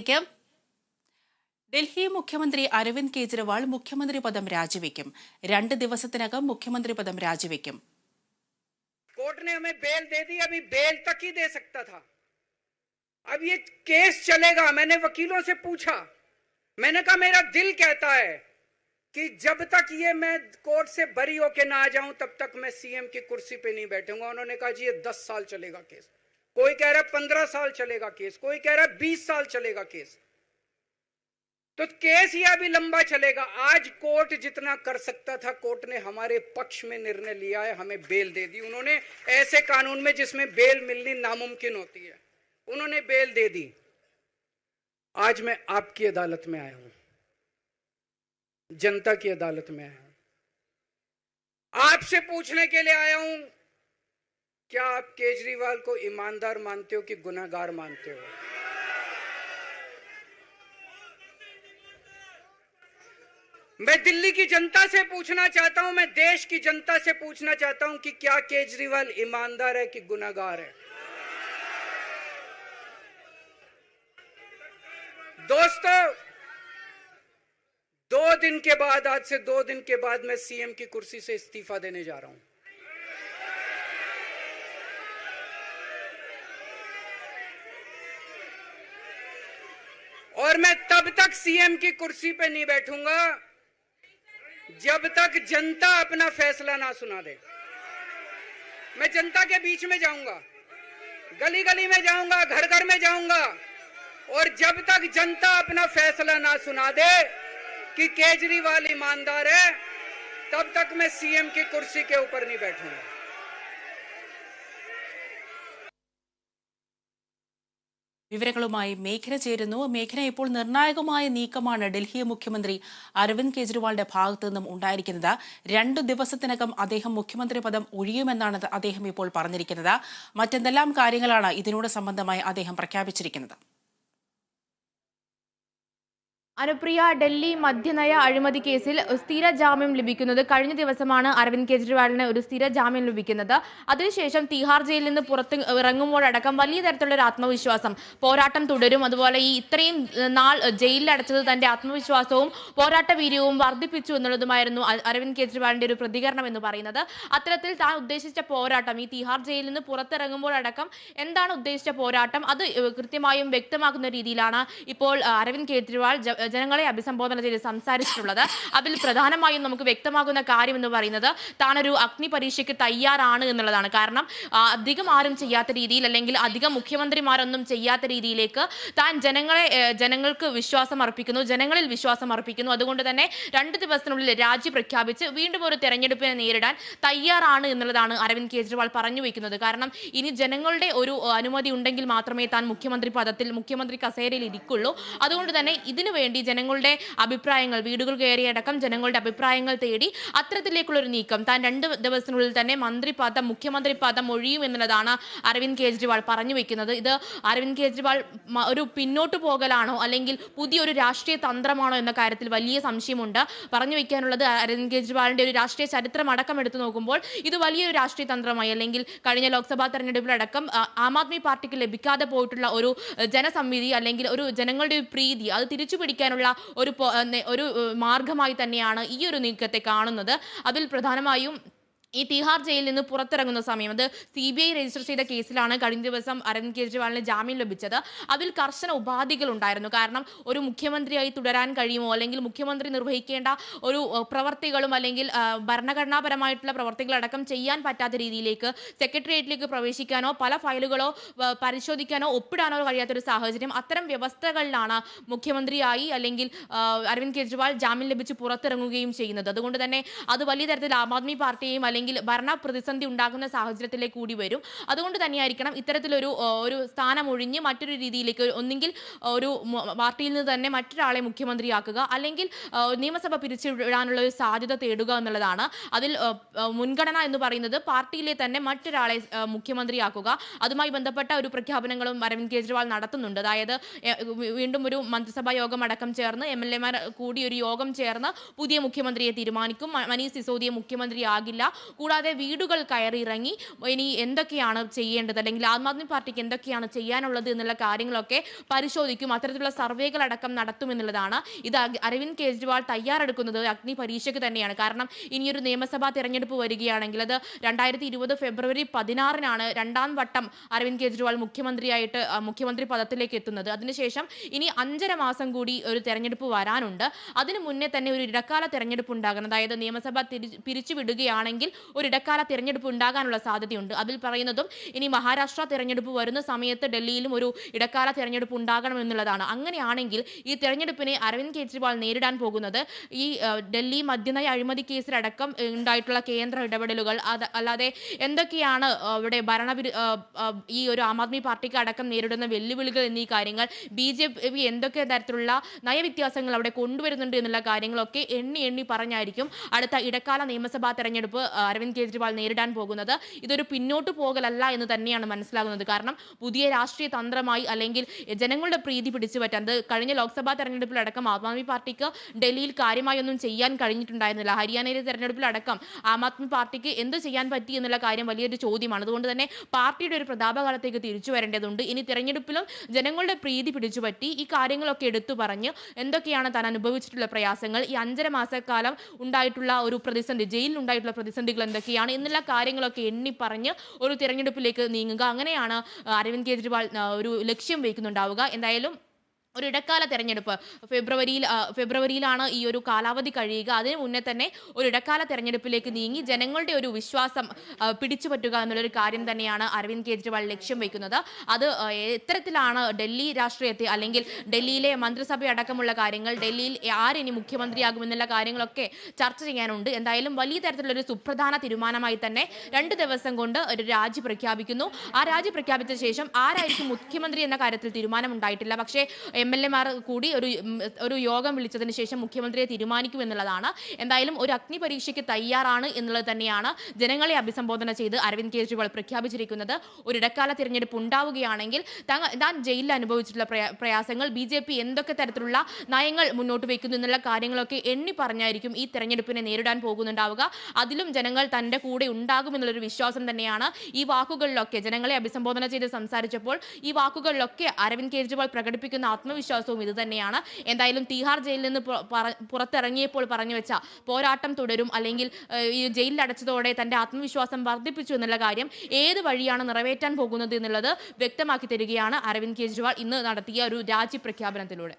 ലേക്ക് ഡൽഹി മുഖ്യമന്ത്രി അരവിന്ദ് കെജ്രിവാൾ മുഖ്യമന്ത്രി പദം രാജിവെക്കും രണ്ട് ദിവസത്തിനകം മുഖ്യമന്ത്രി പദം രാജിവെക്കും कोर्ट ने हमें बेल दे दी अभी बेल तक ही दे सकता था अब ये केस चलेगा मैंने वकीलों से पूछा मैंने कहा मेरा दिल कहता है कि जब तक ये मैं कोर्ट से बरी होके ना आ जाऊं तब तक मैं सीएम की कुर्सी पे नहीं बैठूंगा उन्होंने कहा जी ये दस साल चलेगा केस कोई कह रहा है पंद्रह साल चलेगा केस, कोई कह रहा है बीस साल चलेगा केस। तो केस ही अभी लंबा चलेगा। आज कोर्ट जितना कर सकता था, कोर्ट ने हमारे पक्ष में निर्णय लिया है, हमें बेल दे दी। उन्होंने ऐसे कानून में जिसमें बेल मिलनी नामुमकिन होती है, उन्होंने बेल दे दी। आज मैं आपकी अदालत में आया हूँ, जनता की अदालत में आया हूँ। आपसे पूछने के लिए आया हूँ क्या आप केजरीवाल को ईमानदार मानते हो कि गुनाहगार मानते हो? मैं दिल्ली की जनता से पूछना चाहता हूँ, मैं देश की जनता से पूछना चाहता हूँ कि क्या केजरीवाल ईमानदार है कि गुनाहगार है? दोस्तों, दो दिन के बाद, आज से दो दिन के बाद मैं सीएम की कुर्सी से इस्तीफा देने जा रहा हूँ। सीएम की कुर्सी पे नहीं बैठूँगा, जब तक जनता अपना फैसला ना सुना दे। मैं जनता के बीच में जाऊँगा गली गली में जाऊँगा घर घर में जाऊँगा, और जब तक जनता अपना फैसला ना सुना दे कि केजरीवाल ईमानदार है, तब तक मैं सीएम की कुर्सी के ऊपर नहीं बैठूँगा। വിവരങ്ങളുമായി മേഘന ചേരുന്നു. മേഘന ഇപ്പോൾ നിർണായകമായ നീക്കമാണ് ഡൽഹി മുഖ്യമന്ത്രി അരവിന്ദ് കെജ്രിവാളിന്റെ ഭാഗത്തു നിന്നും ഉണ്ടായിരിക്കുന്നത്. രണ്ടു ദിവസത്തിനകം അദ്ദേഹം മുഖ്യമന്ത്രി പദം ഒഴിയുമെന്നാണ് അദ്ദേഹം ഇപ്പോൾ പറഞ്ഞിരിക്കുന്നത്. മറ്റെന്തെല്ലാം കാര്യങ്ങളാണ് ഇതിനോട് സംബന്ധമായി അദ്ദേഹം പ്രഖ്യാപിച്ചിരിക്കുന്നത്? അനുപ്രിയ ഡൽഹി മദ്യനയ അഴിമതി കേസിൽ സ്ഥിര ജാമ്യം ലഭിക്കുന്നത് കഴിഞ്ഞ ദിവസമാണ് അരവിന്ദ് കെജ്രിവാളിന് ഒരു സ്ഥിര ജാമ്യം ലഭിക്കുന്നത്. അതിനുശേഷം തിഹാർ ജയിലിൽ നിന്ന് പുറത്ത് ഇറങ്ങുമ്പോഴടക്കം വലിയ തരത്തിലുള്ള ഒരു ആത്മവിശ്വാസം പോരാട്ടം തുടരും. അതുപോലെ ഈ ഇത്രയും നാൾ ജയിലിൽ അടച്ചത് തന്റെ ആത്മവിശ്വാസവും പോരാട്ട വീര്യവും വർദ്ധിപ്പിച്ചു എന്നുള്ളതുമായിരുന്നു അരവിന്ദ് കെജ്രിവാളിന്റെ ഒരു പ്രതികരണം എന്ന് പറയുന്നത്. അത്തരത്തിൽ താൻ ഉദ്ദേശിച്ച പോരാട്ടം ഈ തിഹാർ ജയിലിൽ നിന്ന് പുറത്തിറങ്ങുമ്പോഴടക്കം എന്താണ് ഉദ്ദേശിച്ച പോരാട്ടം? അത് കൃത്യമായും വ്യക്തമാക്കുന്ന രീതിയിലാണ് ഇപ്പോൾ അരവിന്ദ് കെജ്രിവാൾ ജനങ്ങളെ അഭിസംബോധന ചെയ്ത് സംസാരിച്ചിട്ടുള്ളത്. അതിൽ പ്രധാനമായും നമുക്ക് വ്യക്തമാകുന്ന കാര്യം എന്ന് പറയുന്നത് താനൊരു അഗ്നി പരീക്ഷയ്ക്ക് തയ്യാറാണ് എന്നുള്ളതാണ്. കാരണം അധികം ആരും ചെയ്യാത്ത രീതിയിൽ അല്ലെങ്കിൽ അധികം മുഖ്യമന്ത്രിമാരൊന്നും ചെയ്യാത്ത രീതിയിലേക്ക് താൻ ജനങ്ങളെ ജനങ്ങൾക്ക് വിശ്വാസം അർപ്പിക്കുന്നു ജനങ്ങളിൽ വിശ്വാസം അർപ്പിക്കുന്നു. അതുകൊണ്ട് തന്നെ രണ്ട് ദിവസത്തിനുള്ളിൽ രാജി പ്രഖ്യാപിച്ച് വീണ്ടും ഒരു തെരഞ്ഞെടുപ്പിനെ നേരിടാൻ തയ്യാറാണ് എന്നുള്ളതാണ് അരവിന്ദ് കെജ്രിവാൾ പറഞ്ഞു വയ്ക്കുന്നത് കാരണം ഇനി ജനങ്ങളുടെ ഒരു അനുമതി ഉണ്ടെങ്കിൽ മാത്രമേ താൻ മുഖ്യമന്ത്രി പദത്തിൽ മുഖ്യമന്ത്രി കസേരയിൽ ഇരിക്കുള്ളൂ. അതുകൊണ്ട് തന്നെ ഇതിനു വേണ്ടി ജനങ്ങളുടെ അഭിപ്രായങ്ങൾ വീടുകൾ കയറിയടക്കം ജനങ്ങളുടെ അഭിപ്രായങ്ങൾ തേടി അത്തരത്തിലേക്കുള്ള ഒരു നീക്കം. താൻ രണ്ട് ദിവസത്തിനുള്ളിൽ തന്നെ മന്ത്രി പദം മുഖ്യമന്ത്രി പദം ഒഴിയും എന്നുള്ളതാണ് അരവിന്ദ് കെജ്രിവാൾ പറഞ്ഞു വെക്കുന്നത്. ഇത് അരവിന്ദ് കെജ്രിവാൾ ഒരു പിന്നോട്ട് പോകലാണോ അല്ലെങ്കിൽ പുതിയൊരു രാഷ്ട്രീയ തന്ത്രമാണോ എന്ന കാര്യത്തിൽ വലിയ സംശയമുണ്ട്. പറഞ്ഞു വെക്കാനുള്ളത് അരവിന്ദ് കെജ്രിവാളിന്റെ ഒരു രാഷ്ട്രീയ ചരിത്രം അടക്കം എടുത്തു നോക്കുമ്പോൾ ഇത് വലിയൊരു രാഷ്ട്രീയ തന്ത്രമായി അല്ലെങ്കിൽ കഴിഞ്ഞ ലോക്സഭാ തെരഞ്ഞെടുപ്പിലടക്കം ആ, ആദ്മി പാർട്ടിക്ക് ലഭിക്കാതെ പോയിട്ടുള്ള ഒരു ജനസമിതി അല്ലെങ്കിൽ ഒരു ജനങ്ങളുടെ പ്രീതി അത് തിരിച്ചു പിടിക്കാനുള്ള ഒരു ഒരു മാർഗമായി തന്നെയാണ് ഈ ഒരു നീക്കത്തെ കാണുന്നത്. അതിൽ പ്രധാനമായും ഈ തിഹാർ ജയിലിൽ നിന്ന് പുറത്തിറങ്ങുന്ന സമയം. അത് സി ബി ഐ രജിസ്റ്റർ ചെയ്ത കേസിലാണ് കഴിഞ്ഞ ദിവസം അരവിന്ദ് കെജ്രിവാളിന് ജാമ്യം ലഭിച്ചത്. അതിൽ കർശന ഉപാധികൾ ഉണ്ടായിരുന്നു. കാരണം ഒരു മുഖ്യമന്ത്രിയായി തുടരാൻ കഴിയുമോ അല്ലെങ്കിൽ മുഖ്യമന്ത്രി നിർവഹിക്കേണ്ട ഒരു പ്രവർത്തികളും അല്ലെങ്കിൽ ഭരണഘടനാപരമായിട്ടുള്ള പ്രവർത്തികളടക്കം ചെയ്യാൻ പറ്റാത്ത രീതിയിലേക്ക് സെക്രട്ടേറിയറ്റിലേക്ക് പ്രവേശിക്കാനോ പല ഫയലുകളോ പരിശോധിക്കാനോ ഒപ്പിടാനോ കഴിയാത്ത ഒരു സാഹചര്യം അത്തരം വ്യവസ്ഥകളിലാണ് മുഖ്യമന്ത്രിയായി അല്ലെങ്കിൽ അരവിന്ദ് കെജ്രിവാൾ ജാമ്യം ലഭിച്ച് പുറത്തിറങ്ങുകയും ചെയ്യുന്നത്. അതുകൊണ്ട് തന്നെ അത് വലിയ തരത്തിൽ ആം ആദ്മി പാർട്ടിയെയും ഭരണ പ്രതിസന്ധി ഉണ്ടാകുന്ന സാഹചര്യത്തിലേക്ക് കൂടി വരും. അതുകൊണ്ട് തന്നെയായിരിക്കണം ഇത്തരത്തിലൊരു ഒരു സ്ഥാനം ഒഴിഞ്ഞ് മറ്റൊരു രീതിയിലേക്ക് ഒന്നെങ്കിൽ ഒരു പാർട്ടിയിൽ നിന്ന് തന്നെ മറ്റൊരാളെ മുഖ്യമന്ത്രിയാക്കുക അല്ലെങ്കിൽ നിയമസഭ പിരിച്ചുവിടാനുള്ള ഒരു സാധ്യത തേടുക എന്നുള്ളതാണ്. അതിൽ മുൻഗണന എന്ന് പറയുന്നത് പാർട്ടിയിലെ തന്നെ മറ്റൊരാളെ മുഖ്യമന്ത്രിയാക്കുക. അതുമായി ബന്ധപ്പെട്ട ഒരു പ്രഖ്യാപനങ്ങളും അരവിന്ദ് കെജ്രിവാൾ നടത്തുന്നുണ്ട്. അതായത് വീണ്ടും ഒരു മന്ത്രിസഭാ യോഗം അടക്കം ചേർന്ന് എം എൽ കൂടി ഒരു യോഗം ചേർന്ന് പുതിയ മുഖ്യമന്ത്രിയെ തീരുമാനിക്കും. മനീഷ് സിസോദിയെ മുഖ്യമന്ത്രിയാകില്ല. കൂടാതെ വീടുകൾ കയറിയിറങ്ങി ഇനി എന്തൊക്കെയാണ് ചെയ്യേണ്ടത്? അല്ലെങ്കിൽ ആം ആദ്മി പാർട്ടിക്ക് എന്തൊക്കെയാണ് ചെയ്യാനുള്ളത് എന്നുള്ള കാര്യങ്ങളൊക്കെ പരിശോധിക്കും. അത്തരത്തിലുള്ള സർവേകൾ അടക്കം നടത്തുമെന്നുള്ളതാണ് ഇത് അരവിന്ദ് കെജ്രിവാൾ തയ്യാറെടുക്കുന്നത് അഗ്നി പരീക്ഷയ്ക്ക് തന്നെയാണ്. കാരണം ഇനിയൊരു നിയമസഭാ തെരഞ്ഞെടുപ്പ് വരികയാണെങ്കിൽ അത് രണ്ടായിരത്തി ഇരുപത് ഫെബ്രുവരി പതിനാറിനാണ് രണ്ടാം വട്ടം അരവിന്ദ് കെജ്രിവാൾ മുഖ്യമന്ത്രിയായിട്ട് മുഖ്യമന്ത്രി പദത്തിലേക്ക് എത്തുന്നത്. അതിനുശേഷം ഇനി അഞ്ചര മാസം കൂടി ഒരു തെരഞ്ഞെടുപ്പ് വരാനുണ്ട്. അതിനു മുന്നേ തന്നെ ഒരു ഇടക്കാല തെരഞ്ഞെടുപ്പ് ഉണ്ടാകണം അതായത് നിയമസഭ പിരിച്ചുവിടുകയാണെങ്കിൽ ഒരു ഇടക്കാല തിരഞ്ഞെടുപ്പ് ഉണ്ടാകാനുള്ള സാധ്യതയുണ്ട്. അതിൽ പറയുന്നതും ഇനി മഹാരാഷ്ട്ര തിരഞ്ഞെടുപ്പ് വരുന്ന സമയത്ത് ഡൽഹിയിലും ഒരു ഇടക്കാല തിരഞ്ഞെടുപ്പ് ഉണ്ടാകണമെന്നുള്ളതാണ്. അങ്ങനെയാണെങ്കിൽ ഈ തിരഞ്ഞെടുപ്പിനെ അരവിന്ദ് കെജ്രിവാൾ നേരിടാൻ പോകുന്നത് ഈ ഡൽഹി മദ്യനയ അഴിമതി കേസിലടക്കം ഉണ്ടായിട്ടുള്ള കേന്ദ്ര ഇടപെടലുകൾ അല്ലാതെ എന്തൊക്കെയാണ് ഇവിടെ ആ, ഈ ഒരു ആം ആദ്മി പാർട്ടിക്ക് അടക്കം നേരിടുന്ന വെല്ലുവിളികൾ എന്നീ കാര്യങ്ങൾ ബി ജെ പി എന്തൊക്കെ തരത്തിലുള്ള നയവ്യത്യാസങ്ങൾ അവിടെ കൊണ്ടുവരുന്നുണ്ട് എന്നുള്ള കാര്യങ്ങളൊക്കെ എണ്ണി എണ്ണി പറഞ്ഞായിരിക്കും അടുത്ത ഇടക്കാല നിയമസഭാ തെരഞ്ഞെടുപ്പ് അരവിന്ദ് കെജ്രിവാൾ നേരിടാൻ പോകുന്നത്. ഇതൊരു പിന്നോട്ട് പോകലല്ല എന്ന് തന്നെയാണ് മനസ്സിലാകുന്നത്. കാരണം പുതിയ രാഷ്ട്രീയ തന്ത്രമായി അല്ലെങ്കിൽ ജനങ്ങളുടെ പ്രീതി പിടിച്ചുപറ്റാൻ അത് കഴിഞ്ഞ ലോക്സഭാ തെരഞ്ഞെടുപ്പിലടക്കം ആം ആദ്മി പാർട്ടിക്ക് ഡൽഹിയിൽ കാര്യമായി ഒന്നും ചെയ്യാൻ കഴിഞ്ഞിട്ടുണ്ടായിരുന്നില്ല. ഹരിയാനയിലെ തെരഞ്ഞെടുപ്പിലടക്കം ആം ആദ്മി പാർട്ടിക്ക് എന്ത് ചെയ്യാൻ പറ്റി എന്നുള്ള കാര്യം വലിയൊരു ചോദ്യമാണ്. അതുകൊണ്ട് തന്നെ പാർട്ടിയുടെ ഒരു പ്രതാപകാലത്തേക്ക് തിരിച്ചു വരേണ്ടതുണ്ട്. ഇനി തെരഞ്ഞെടുപ്പിലും ജനങ്ങളുടെ പ്രീതി പിടിച്ചുപറ്റി ഈ കാര്യങ്ങളൊക്കെ എടുത്തു പറഞ്ഞ് എന്തൊക്കെയാണ് താൻ അനുഭവിച്ചിട്ടുള്ള പ്രയാസങ്ങൾ? ഈ അഞ്ചര മാസക്കാലം ഉണ്ടായിട്ടുള്ള ഒരു പ്രതിസന്ധി ജയിലിൽ ഉണ്ടായിട്ടുള്ള പ്രതിസന്ധികൾ എന്തൊക്കെയാണ് എന്നുള്ള കാര്യങ്ങളൊക്കെ എണ്ണി പറഞ്ഞ് ഒരു തിരഞ്ഞെടുപ്പിലേക്ക് നീങ്ങുക. അങ്ങനെയാണ് അരവിന്ദ് കെജ്രിവാൾ ഒരു ലക്ഷ്യം വയ്ക്കുന്നുണ്ടാവുക എന്തായാലും ഒരു ഇടക്കാല തെരഞ്ഞെടുപ്പ്. ഫെബ്രുവരിയിൽ ഫെബ്രുവരിയിലാണ് ഈ ഒരു കാലാവധി കഴിയുക. അതിനു മുന്നേ തന്നെ ഒരു ഇടക്കാല തെരഞ്ഞെടുപ്പിലേക്ക് നീങ്ങി ജനങ്ങളുടെ ഒരു വിശ്വാസം പിടിച്ചുപറ്റുക എന്നുള്ളൊരു കാര്യം തന്നെയാണ് അരവിന്ദ് കെജ്രിവാൾ ലക്ഷ്യം വയ്ക്കുന്നത് അത് എത്തരത്തിലാണ് ഡൽഹി രാഷ്ട്രീയത്തെ അല്ലെങ്കിൽ ഡൽഹിയിലെ മന്ത്രിസഭ അടക്കമുള്ള കാര്യങ്ങൾ ഡൽഹിയിൽ ആരിനി മുഖ്യമന്ത്രിയാകുമെന്നുള്ള കാര്യങ്ങളൊക്കെ ചർച്ച ചെയ്യാനുണ്ട്. എന്തായാലും വലിയ തരത്തിലുള്ളൊരു സുപ്രധാന തീരുമാനമായി തന്നെ രണ്ട് ദിവസം കൊണ്ട് ഒരു രാജി പ്രഖ്യാപിക്കുന്നു. ആ രാജി പ്രഖ്യാപിച്ച ശേഷം ആരായിരിക്കും മുഖ്യമന്ത്രി എന്ന കാര്യത്തിൽ തീരുമാനമുണ്ടായിട്ടില്ല. പക്ഷേ എം എൽ എമാർ കൂടി ഒരു ഒരു യോഗം വിളിച്ചതിന് ശേഷം മുഖ്യമന്ത്രിയെ തീരുമാനിക്കും എന്നുള്ളതാണ്. എന്തായാലും ഒരു അഗ്നി പരീക്ഷയ്ക്ക് തയ്യാറാണ് എന്നുള്ളത് തന്നെയാണ് ജനങ്ങളെ അഭിസംബോധന ചെയ്ത് അരവിന്ദ് കെജ്രിവാൾ പ്രഖ്യാപിച്ചിരിക്കുന്നത്. ഒരു ഇടക്കാല തിരഞ്ഞെടുപ്പ് ഉണ്ടാവുകയാണെങ്കിൽ താൻ ജയിലിൽ അനുഭവിച്ചിട്ടുള്ള പ്രയാ- പ്രയാസങ്ങൾ ബി ജെ പി എന്തൊക്കെ തരത്തിലുള്ള നയങ്ങൾ മുന്നോട്ട് വയ്ക്കുന്നു എന്നുള്ള കാര്യങ്ങളൊക്കെ എണ്ണി പറഞ്ഞായിരിക്കും ഈ തെരഞ്ഞെടുപ്പിനെ നേരിടാൻ പോകുന്നുണ്ടാവുക. അതിലും ജനങ്ങൾ തന്റെ കൂടെ ഉണ്ടാകും ഉണ്ടാകുമെന്നുള്ളൊരു വിശ്വാസം തന്നെയാണ് ഈ വാക്കുകളിലൊക്കെ ജനങ്ങളെ അഭിസംബോധന ചെയ്ത് സംസാരിച്ചപ്പോൾ ഈ വാക്കുകളിലൊക്കെ അരവിന്ദ് കെജ്രിവാൾ പ്രകടിപ്പിക്കുന്ന ആത്മവിശ്വാസവും ഇത് തന്നെയാണ്. എന്തായാലും തീഹാർ ജയിലിൽ നിന്ന് പുറത്തിറങ്ങിയപ്പോൾ പറഞ്ഞു വെച്ച പോരാട്ടം തുടരും അല്ലെങ്കിൽ ഈ ജയിലിൽ അടച്ചതോടെ തന്റെ ആത്മവിശ്വാസം വർദ്ധിപ്പിച്ചു എന്നുള്ള കാര്യം ഏത് വഴിയാണ് നിറവേറ്റാൻ പോകുന്നത് എന്നുള്ളത് വ്യക്തമാക്കി തരികയാണ് അരവിന്ദ് കെജ്രിവാൾ ഇന്ന് നടത്തിയ ഒരു രാജി പ്രഖ്യാപനത്തിലൂടെ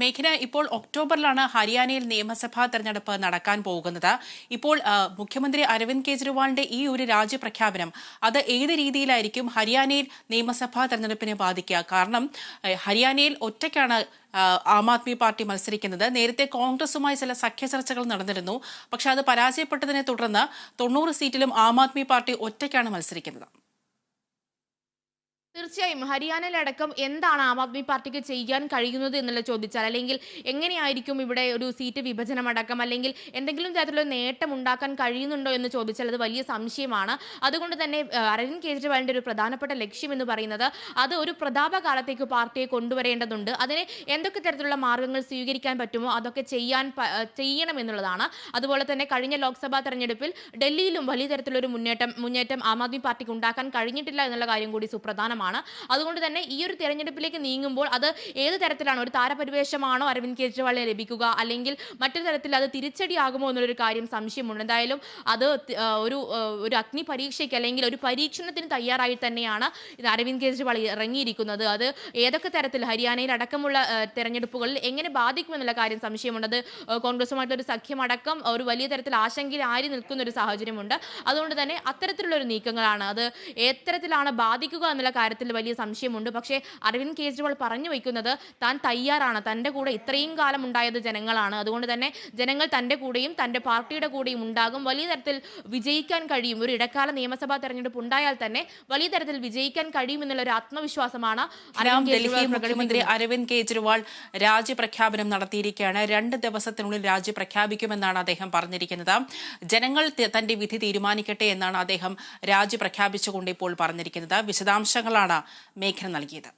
മേഘന ഇപ്പോൾ ഒക്ടോബറിലാണ് ഹരിയാനയിൽ നിയമസഭാ തെരഞ്ഞെടുപ്പ് നടക്കാൻ പോകുന്നത്. ഇപ്പോൾ മുഖ്യമന്ത്രി അരവിന്ദ് കെജ്രിവാളിന്റെ ഈ ഒരു രാജ്യപ്രഖ്യാപനം അത് ഏത് രീതിയിലായിരിക്കും ഹരിയാനയിൽ നിയമസഭാ തെരഞ്ഞെടുപ്പിനെ ബാധിക്കുക? കാരണം ഹരിയാനയിൽ ഒറ്റയ്ക്കാണ് ആം ആദ്മി പാർട്ടി മത്സരിക്കുന്നത്. നേരത്തെ കോൺഗ്രസുമായി ചില സഖ്യ ചർച്ചകൾ നടന്നിരുന്നു. പക്ഷെ അത് പരാജയപ്പെട്ടതിനെ തുടർന്ന് തൊണ്ണൂറ് സീറ്റിലും ആം ആദ്മി പാർട്ടി ഒറ്റയ്ക്കാണ് മത്സരിക്കുന്നത്. തീർച്ചയായും ഹരിയാനയിലടക്കം എന്താണ് ആം ആദ്മി പാർട്ടിക്ക് ചെയ്യാൻ കഴിയുന്നത് എന്നുള്ള ചോദിച്ചാൽ അല്ലെങ്കിൽ എങ്ങനെയായിരിക്കും ഇവിടെ ഒരു സീറ്റ് വിഭജനം അടക്കം അല്ലെങ്കിൽ എന്തെങ്കിലും തരത്തിലുള്ള നേട്ടം ഉണ്ടാക്കാൻ കഴിയുന്നുണ്ടോ എന്ന് ചോദിച്ചാൽ അത് വലിയ സംശയമാണ്. അതുകൊണ്ട് തന്നെ അരവിന്ദ് കെജ്രിവാളിന്റെ ഒരു പ്രധാനപ്പെട്ട ലക്ഷ്യം എന്ന് പറയുന്നത് അത് ഒരു പ്രതാപകാലത്തേക്ക് പാർട്ടിയെ കൊണ്ടുവരേണ്ടതുണ്ട്. അതിന് എന്തൊക്കെ തരത്തിലുള്ള മാർഗങ്ങൾ സ്വീകരിക്കാൻ പറ്റുമോ അതൊക്കെ ചെയ്യാൻ ചെയ്യണം എന്നുള്ളതാണ്. അതുപോലെ തന്നെ കഴിഞ്ഞ ലോക്സഭാ തെരഞ്ഞെടുപ്പിൽ ഡൽഹിയിലും വലിയ തരത്തിലൊരു മുന്നേറ്റം മുന്നേറ്റം ആം ആദ്മി പാർട്ടിക്ക് ഉണ്ടാക്കാൻ കഴിഞ്ഞിട്ടില്ല എന്നുള്ള കാര്യം കൂടി സുപ്രധാനമാണ്. അതുകൊണ്ട് തന്നെ ഈ ഒരു തെരഞ്ഞെടുപ്പിലേക്ക് നീങ്ങുമ്പോൾ അത് ഏത് തരത്തിലാണ്? ഒരു താരപരിവേഷമാണോ അരവിന്ദ് കെജ്രിവാളിനെ ലഭിക്കുക? അല്ലെങ്കിൽ മറ്റൊരു തരത്തിൽ അത് തിരിച്ചടിയാകുമോ എന്നുള്ളൊരു കാര്യം സംശയമുണ്ട്. എന്തായാലും അത് ഒരു ഒരു അഗ്നി പരീക്ഷയ്ക്ക് അല്ലെങ്കിൽ ഒരു പരീക്ഷണത്തിന് തയ്യാറായി തന്നെയാണ് അരവിന്ദ് കെജ്രിവാൾ ഇറങ്ങിയിരിക്കുന്നത്. അത് ഏതൊക്കെ തരത്തിൽ? ഹരിയാനയിൽ അടക്കമുള്ള തെരഞ്ഞെടുപ്പുകളിൽ എങ്ങനെ ബാധിക്കുമെന്നുള്ള കാര്യം സംശയമുണ്ട്. അത് കോൺഗ്രസുമായിട്ടൊരു സഖ്യമടക്കം ഒരു വലിയ തരത്തിൽ ആശങ്കയിൽ ആരി നിൽക്കുന്ന ഒരു സാഹചര്യമുണ്ട്. അതുകൊണ്ട് തന്നെ അത്തരത്തിലുള്ള ഒരു നീക്കങ്ങളാണ്. അത് എത്തരത്തിലാണ് ബാധിക്കുക എന്നുള്ള കാര്യത്തിൽ വലിയ സംശയമുണ്ട്. പക്ഷേ അരവിന്ദ് കെജ്രിവാൾ പറഞ്ഞു വയ്ക്കുന്നത് താൻ തയ്യാറാണ്. തന്റെ കൂടെ ഇത്രയും കാലം ഉണ്ടായത് ജനങ്ങളാണ്. അതുകൊണ്ട് തന്നെ ജനങ്ങൾ തന്റെ കൂടെയും തന്റെ പാർട്ടിയുടെ കൂടെയും ഉണ്ടാകും. വലിയ തരത്തിൽ വിജയിക്കാൻ കഴിയും. ഒരു ഇടക്കാല നിയമസഭാ തെരഞ്ഞെടുപ്പ് ഉണ്ടായാൽ തന്നെ വലിയ തരത്തിൽ വിജയിക്കാൻ കഴിയും എന്നുള്ള ഒരു ആത്മവിശ്വാസമാണ് ഡൽഹി മുഖ്യമന്ത്രി അരവിന്ദ് കെജ്രിവാൾ രാജ്യപ്രഖ്യാപനം നടത്തിയിരിക്കുകയാണ്. രണ്ട് ദിവസത്തിനുള്ളിൽ രാജ്യ പ്രഖ്യാപിക്കുമെന്നാണ് അദ്ദേഹം പറഞ്ഞിരിക്കുന്നത്. ജനങ്ങൾ തന്റെ വിധി തീരുമാനിക്കട്ടെ എന്നാണ് അദ്ദേഹം രാജ്യ പ്രഖ്യാപിച്ചുകൊണ്ട് ഇപ്പോൾ പറഞ്ഞിരിക്കുന്നത്. വിശദാംശങ്ങളാണ് മേഘന നൽകിയത്